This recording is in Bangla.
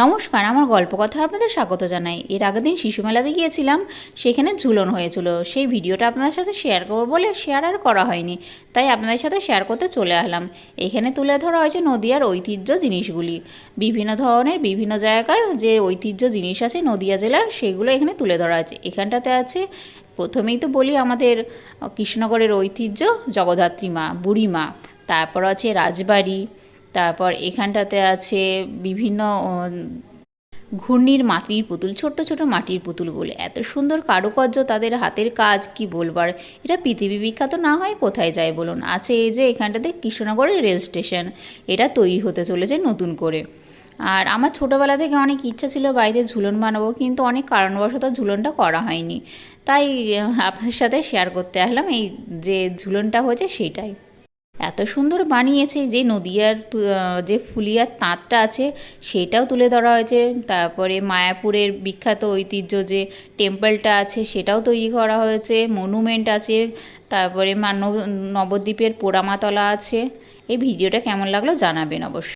নমস্কার, আমার গল্প কথা আপনাদের স্বাগত জানাই। এর আগের দিন শিশু মেলাতে গিয়েছিলাম, সেখানে ঝুলন হয়েছিল। সেই ভিডিওটা আপনাদের সাথে শেয়ার করব বলে শেয়ার আর করা হয়নি, তাই আপনাদের সাথে শেয়ার করতে চলে আসলাম এখানে তুলে ধরা হয়েছে নদিয়ার ঐতিহ্য জিনিসগুলি। বিভিন্ন ধরনের বিভিন্ন জায়গার যে ঐতিহ্য জিনিস আছে নদিয়া জেলার, সেগুলো এখানে তুলে ধরা আছে এখানটাতে আছে, প্রথমেই তো বলি আমাদের কৃষ্ণনগরের ঐতিহ্য জগদ্ধাত্রী মা, বুড়ি মা। তারপর আছে রাজবাড়ি তারপর এখানটাতে আছে বিভিন্ন ঘূর্ণির মাটির পুতুল, ছোট্ট ছোট মাটির পুতুলগুলো এত সুন্দর কারুকার্য তাদের হাতের কাজ, কি বলবার এটা পৃথিবী বিখ্যাত না হয় কোথায় যায় বলুন? আছে এই যে এখানটাতে কৃষ্ণনগরের রেল স্টেশন। এটা তৈরি হতে চলেছে নতুন করে। আর আমার ছোটোবেলা থেকে অনেক ইচ্ছা ছিল বাড়িতে ঝুলন বানাবো, কিন্তু অনেক কারণবশত ঝুলনটা করা হয়নি। তাই আপনাদের সাথে শেয়ার করতে আসলাম এই যে ঝুলনটা হয়েছে সেইটাই এত সুন্দর বানিয়েছে যে নদিয়ার যে ফুলিয়ার তাঁতটা আছে সেটাও তুলে ধরা হয়েছে। তারপরে মায়াপুরের বিখ্যাত ঐতিহ্য যে টেম্পলটা আছে সেটাও তৈরি করা হয়েছে, মনুমেন্ট আছে, তারপরে মানব নবদ্বীপের পোড়ামাতলা আছে। এই ভিডিওটা কেমন লাগল জানাবেন অবশ্যই।